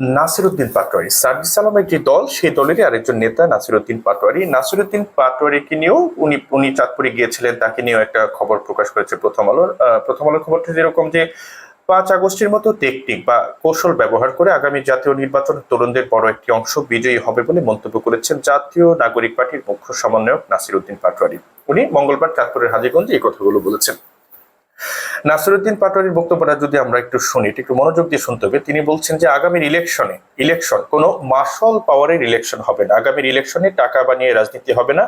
নাসিরুদ্দিন পাটোয়ারি। সার্জিস আলমের যে দল, সেই দলেরই আরেকজন নেতা নাসিরুদ্দিন পাটোয়ারি। নাসিরুদ্দিন পাটোয়ারিকে নিয়েও উনি উনি চাঁদপুরে গিয়েছিলেন, তাকে নিয়েও একটা খবর প্রকাশ করেছে প্রথম আলোর প্রথম আলোর খবরটা যেরকম যে, পাঁচ আগস্টের মতো টেকনিক বা কৌশল ব্যবহার করে আগামী জাতীয় নির্বাচন তরুণদের বড় একটি অংশ বিজয়ী হবে বলে মন্তব্য করেছেন জাতীয় নাগরিক পার্টির মুখ্য সমন্বয়ক নাসিরুদ্দিন পাটোয়ারি। উনি মঙ্গলবার চাঁদপুরের হাজিগঞ্জে এই কথাগুলো বলেছেন। নাসিরুদ্দিন পাটোয়ারির বক্তব্যটা যদি আমরা একটু শুনি, একটু মনোযোগ দিয়ে শুনতে হবে, তিনি বলছেন যে আগামীর ইলেকশনে ইলেকশন কোনো মাসল পাওয়ারের ইলেকশন হবে না। আগামীর ইলেকশনে টাকা বানিয়ে রাজনীতি হবে না।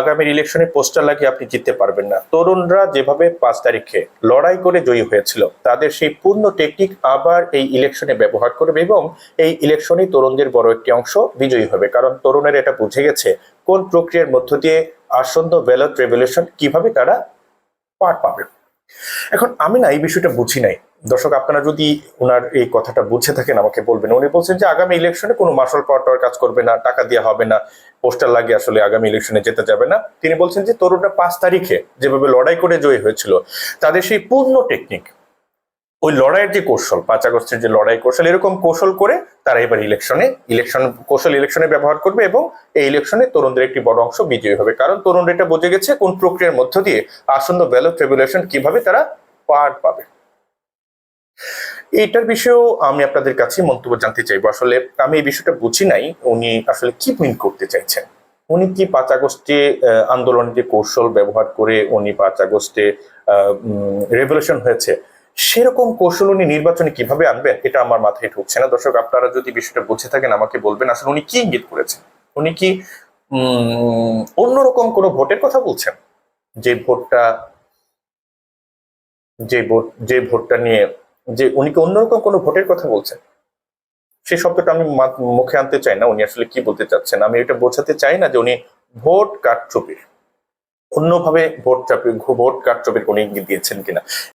আগামীর ইলেকশনে পোস্টার লাগিয়ে আপনি জিততে পারবেন না। তরুণরা যেভাবে পাঁচ তারিখে লড়াই করে জয়ী হয়েছিল, তাদের সেই পূর্ণ টেকনিক আবার এই ইলেকশনে ব্যবহার করবে এবং এই ইলেকশনে তরুণদের বড় একটি অংশ বিজয়ী হবে। কারণ তরুণের এটা বুঝে গেছে কোন প্রক্রিয়ার মধ্য দিয়ে আসন্ন ব্যালট রেভলিউশন কীভাবে তারা পার পাবে। এখন আমি না এই বিষয়টা বুঝি নাই। দর্শক, আপনারা যদি ওনার এই কথাটা বুঝে থাকেন, আমাকে বলবেন। উনি বলছেন যে, আগামী ইলেকশনে কোনো মার্শাল পাওয়ার কাজ করবে না, টাকা দেওয়া হবে না পোস্টার লাগিয়ে আসলে আগামী ইলেকশনে যেতে যাবে না। তিনি বলছেন যে, তরুণরা পাঁচ তারিখে যেভাবে লড়াই করে জয়ী হয়েছিল, তাদের সেই পূর্ণ টেকনিক ওই লড়াইয়ের যে কৌশল, পাঁচ আগস্টের যে লড়াই কৌশল, এরকম কৌশল করে তারা এবার ইলেকশনে ইলেকশন কৌশল ইলেকশনে ব্যবহার করবে এবং এই ইলেকশনে তরুণদের একটি বড় অংশ বিজয়ী হবে। কারণ তরুণরা এটা বুঝে গেছে কোন প্রক্রিয়ার মধ্য দিয়ে আসন্ন ব্যালট রেগুলেশন কীভাবে তারা পার পাবে। এইটার বিষয়েও আমি আপনাদের কাছে মন্তব্য জানতে চাইব। আসলে আমি এই বিষয়টা বুঝি নাই, উনি আসলে কি মিন করতে চাইছেন? উনি কি পাঁচ আগস্টে যে কৌশল ব্যবহার করে উনি পাঁচ আগস্টে রেভলিউশন হয়েছে সেরকম কৌশল উনি নির্বাচনে কীভাবে আনবেন, এটা আমার মাথায় ঢুকছে না। দর্শক, আপনারা যদি বিষয়টা বুঝে থাকেন, আমাকে বলবেন। আসলে উনি কি ইঙ্গিত করেছেন? উনি কি অন্যরকম কোনো ভোটের কথা বলছেন? যে ভোটটা, যে ভোট, যে ভোটটা নিয়ে, যে উনি কি অন্যরকম কোনো ভোটের কথা বলছেন? সেই শব্দটা আমি মুখে আনতে চাই না। উনি আসলে কি বলতে চাচ্ছেন? আমি এটা বোঝাতে চাই না যে উনি ভোট কারচুপির, অন্যভাবে ভোট চাপি ভোট কারচুপির কোনো ইঙ্গিত দিয়েছেন কিনা।